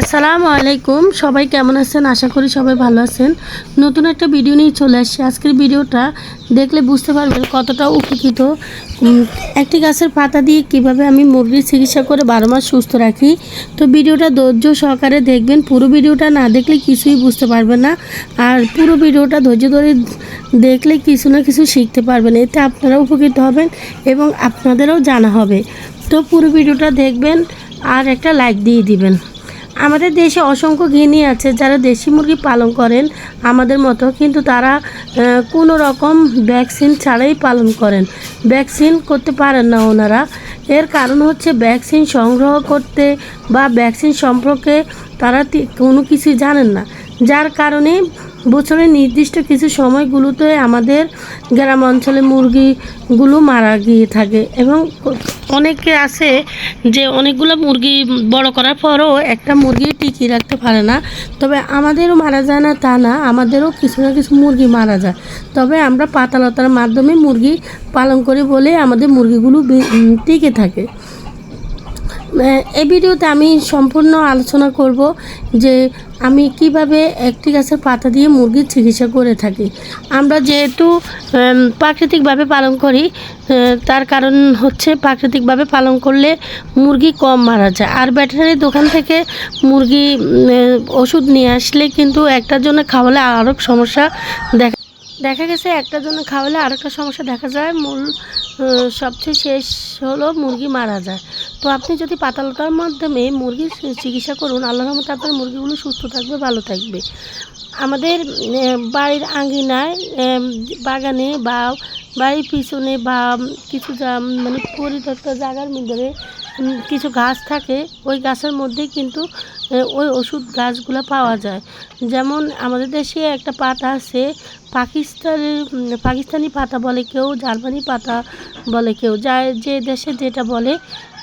আসসালামু আলাইকুম। সবাই কেমন আছেন? আশা করি সবাই ভালো আছেন। নতুন একটা ভিডিও নিয়ে চলে আসছি। আজকের ভিডিওটা দেখলে বুঝতে পারবেন কতটা উপকৃত। একটি গাছের পাতা দিয়ে কীভাবে আমি মুরগির চিকিৎসা করে বারো মাস সুস্থ রাখি। তো ভিডিওটা ধৈর্য সহকারে দেখবেন। পুরো ভিডিওটা না দেখলে কিছুই বুঝতে পারবেন না। আর পুরো ভিডিওটা ধৈর্য ধরে দেখলে কিছু না কিছু শিখতে পারবেন। এতে আপনারা উপকৃত হবেন এবং আপনাদেরও জানা হবে। তো পুরো ভিডিওটা দেখবেন। আর একটা লাইক দিয়ে দিবেন। আমাদের দেশে অসংখ্য ঘিনি আছে যারা দেশি মুরগি পালন করেন আমাদের মতো, কিন্তু তারা কোনো রকম ভ্যাকসিন ছাড়াই পালন করেন। ভ্যাকসিন করতে পারেন না ওনারা। এর কারণ হচ্ছে ভ্যাকসিন সংগ্রহ করতে বা ভ্যাকসিন সম্পর্কে তারা কোনো কিছুই জানেন না। যার কারণে বছরের নির্দিষ্ট কিছু সময়গুলোতে আমাদের গ্রাম অঞ্চলে মুরগিগুলো মারা গিয়ে থাকে এবং অনেকে আছে যে অনেকগুলো মুরগি বড় করার পরও একটা মুরগি টিকিয়ে রাখতে পারে না। তবে আমাদেরও মারা যায় না তা না, আমাদেরও কিছু না কিছু মুরগি মারা যায়। তবে আমরা পাতালতার মাধ্যমে মুরগি পালন করি বলে আমাদের মুরগিগুলো টিকে থাকে। এই ভিডিওতে আমি সম্পূর্ণ আলোচনা করব যে আমি কীভাবে একটি গাছের পাতা দিয়ে মুরগির চিকিৎসা করে থাকি। আমরা যেহেতু প্রাকৃতিকভাবে পালন করি তার কারণ হচ্ছে প্রাকৃতিকভাবে পালন করলে মুরগি কম মারা যায়। আর ব্যাটারি দোকান থেকে মুরগি ওষুধ নিয়ে আসলে কিন্তু একটার জন্য খাওয়ালে আরও সমস্যা দেখা দেখা গেছে একটার জন্য খাওয়ালে আরেকটা সমস্যা দেখা যায়। মূল সবচেয়ে শেষ হলো মুরগি মারা যায়। তো আপনি যদি পাতালতার মাধ্যমে মুরগির চিকিৎসা করুন আল্লাহর মতো আপনার মুরগিগুলো সুস্থ থাকবে, ভালো থাকবে। আমাদের বাড়ির আঙ্গিনায় বাগানে বা বাড়ির পিছনে বা কিছু মানে পরিত্যক্ত জায়গার মধ্যে কিছু গাছ থাকে, ওই গাছের মধ্যে কিন্তু ওই ওষুধ গাছগুলো পাওয়া যায়। যেমন আমাদের দেশে একটা পাতা আছে, পাকিস্তানের পাকিস্তানি পাতা বলে কেউ, জার্মানি পাতা বলে কেউ। যা, যে দেশে যেটা বলে।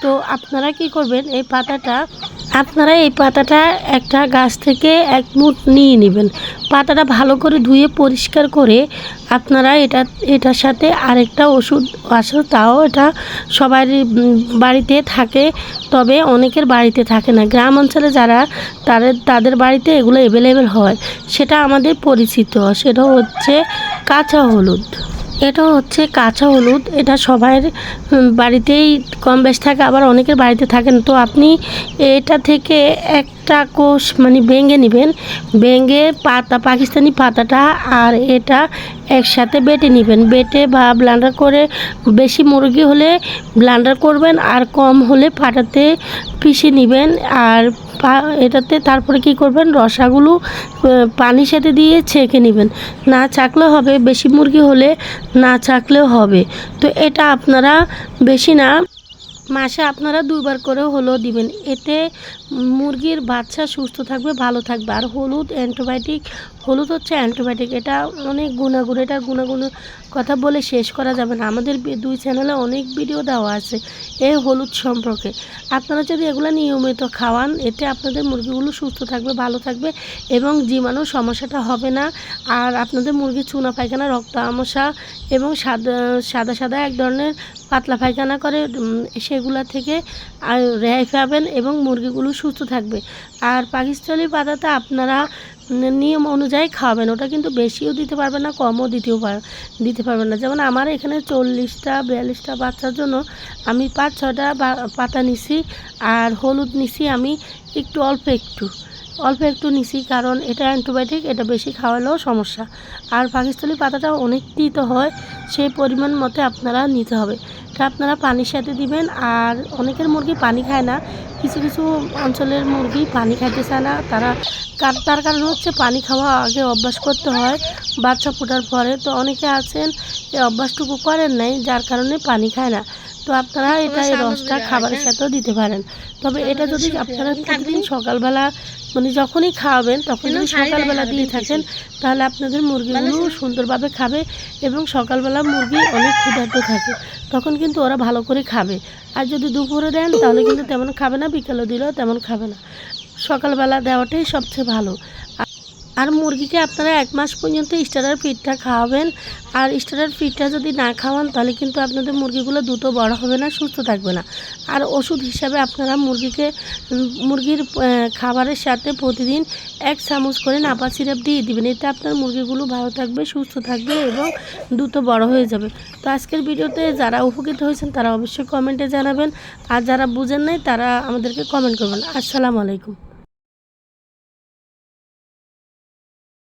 তো আপনারা কি করবেন, এই পাতাটা আপনারা এই পাতাটা একটা গাছ থেকে এক মুঠ নিয়ে নেবেন। পাতাটা ভালো করে ধুয়ে পরিষ্কার করে আপনারা এটা, এটার সাথে আরেকটা ওষুধ আছে, তাও এটা সবার বাড়িতে থাকে, তবে অনেকের বাড়িতে থাকে না। গ্রাম অঞ্চলে যারা, তাদের তাদের বাড়িতে এগুলো অ্যাভেলেবেল হয়। সেটা আমাদের পরিচিত। সেটা হচ্ছে কাঁচা হলুদ। এটা হচ্ছে কাঁচা হলুদ, এটা সবার বাড়িতেই কম বেশ থাকে, আবার অনেকের বাড়িতে থাকেন তো আপনি এটা থেকে একটা কোষ মানে ভেঙে নেবেন। ভেঙে পাতা পাকিস্তানি পাতাটা আর এটা একসাথে বেটে নেবেন। বেটে বা ব্লান্ডার করে বেশি মুরগি হলে ব্লান্ডার করবেন আর কম হলে পাটাতে পিষে নেবেন। আর এটাতে তারপরে কি করবেন? রসাগুলো পানির সাথে দিয়ে ছেঁকে নেবেন। না চাকলেও হবে, বেশি মুরগি হলে না চাকলেও হবে। তো এটা আপনারা বেশি না মাসে আপনারা দুবার করে হলো দিবেন। এতে মুরগির বাচ্চা সুস্থ থাকবে, ভালো থাকবে। আর হলুদ অ্যান্টিবায়োটিক হলুদ হচ্ছে অ্যান্টিবায়োটিক এটা অনেক গুণাগুণ এটার গুণাগুণের কথা বলে শেষ করা যাবে না। আমাদের দুই চ্যানেলে অনেক ভিডিও দেওয়া আছে এই হলুদ সম্পর্কে। আপনারা যদি এগুলো নিয়মিত খাওয়ান, এতে আপনাদের মুরগিগুলো সুস্থ থাকবে, ভালো থাকবে এবং জীবাণু সমস্যাটা হবে না। আর আপনাদের মুরগি চুনা পায়খানা, রক্ত আমসা এবং সাদা সাদা সাদা এক ধরনের পাতলা পায়খানা করে সেগুলা থেকে রেহাই পাবেন এবং মুরগিগুলো সুস্থ থাকবে। আর পাকিস্তানি পাতাটা আপনারা নিয়ম অনুযায়ী খাওয়াবেন ওটা কিন্তু বেশিও দিতে পারবে না, কমও দিতেও পার দিতে পারবে না। যেমন আমার এখানে চল্লিশটা, বিয়াল্লিশটা বাচ্চার জন্য আমি পাঁচ ছটা পাতা নিছি আর হলুদ নিছি আমি একটু অল্প একটু। অল্প একটু নিছি, কারণ এটা অ্যান্টিবায়োটিক, এটা বেশি খাওয়ালেও সমস্যা। আর পাকিস্তানি পাতাটা অনেক তিতো হয়, সেই পরিমাণ মতে আপনারা নিতে হবে। এটা আপনারা পানির সাথে দিবেন, আর অনেকের মুরগি পানি খায় না। কিছু কিছু অঞ্চলের মুরগি পানি খাইতে চায় না, তারা তার কারণ হচ্ছে পানি খাওয়া আগে অভ্যাস করতে হয়, বাচ্চা ফোটার পরে। তো অনেকে আছেন এই অভ্যাসটুকু করেন নাই, যার কারণে পানি খায় না। তো আপনারা এটা এই রসটা খাবারের সাথেও দিতে পারেন। তবে এটা যদি আপনারা প্রতিদিন সকালবেলা মানে যখনই খাওয়াবেন তখন যদি সকালবেলা দিয়ে থাকেন তাহলে আপনাদের মুরগিগুলো সুন্দরভাবে খাবে এবং সকালবেলা মুরগি অনেক ক্ষুধার্ত থাকে। তখন কিন্তু ওরা ভালো করে খাবে। আর যদি দুপুরে দেন তাহলে কিন্তু তেমন খাবে না বিকেলে দিলেও তেমন খাবে না। সকালবেলা দেওয়াটাই সবচেয়ে ভালো। আর মুরগিকে আপনারা এক মাস পর্যন্ত স্টারার ফিডটা খাওয়াবেন। আর স্টারার ফিডটা যদি না খাওয়ান, তাহলে কিন্তু আপনাদের মুরগিগুলো দ্রুত বড় হবে না, সুস্থ থাকবে না। আর ওষুধ হিসাবে আপনারা মুরগিকে মুরগির খাবারের সাথে প্রতিদিন এক চামচ করে নাপা সিরাপ দিয়ে দিবেন। এতে আপনার মুরগিগুলো ভালো থাকবে, সুস্থ থাকবে এবং দ্রুত বড় হয়ে যাবে। তো আজকের ভিডিওতে যারা উপকৃত হয়েছেন, তারা অবশ্যই কমেন্টে জানাবেন। আর যারা বুঝেন নাই, তারা আমাদেরকে কমেন্ট করবেন। আসসালামু আলাইকুম।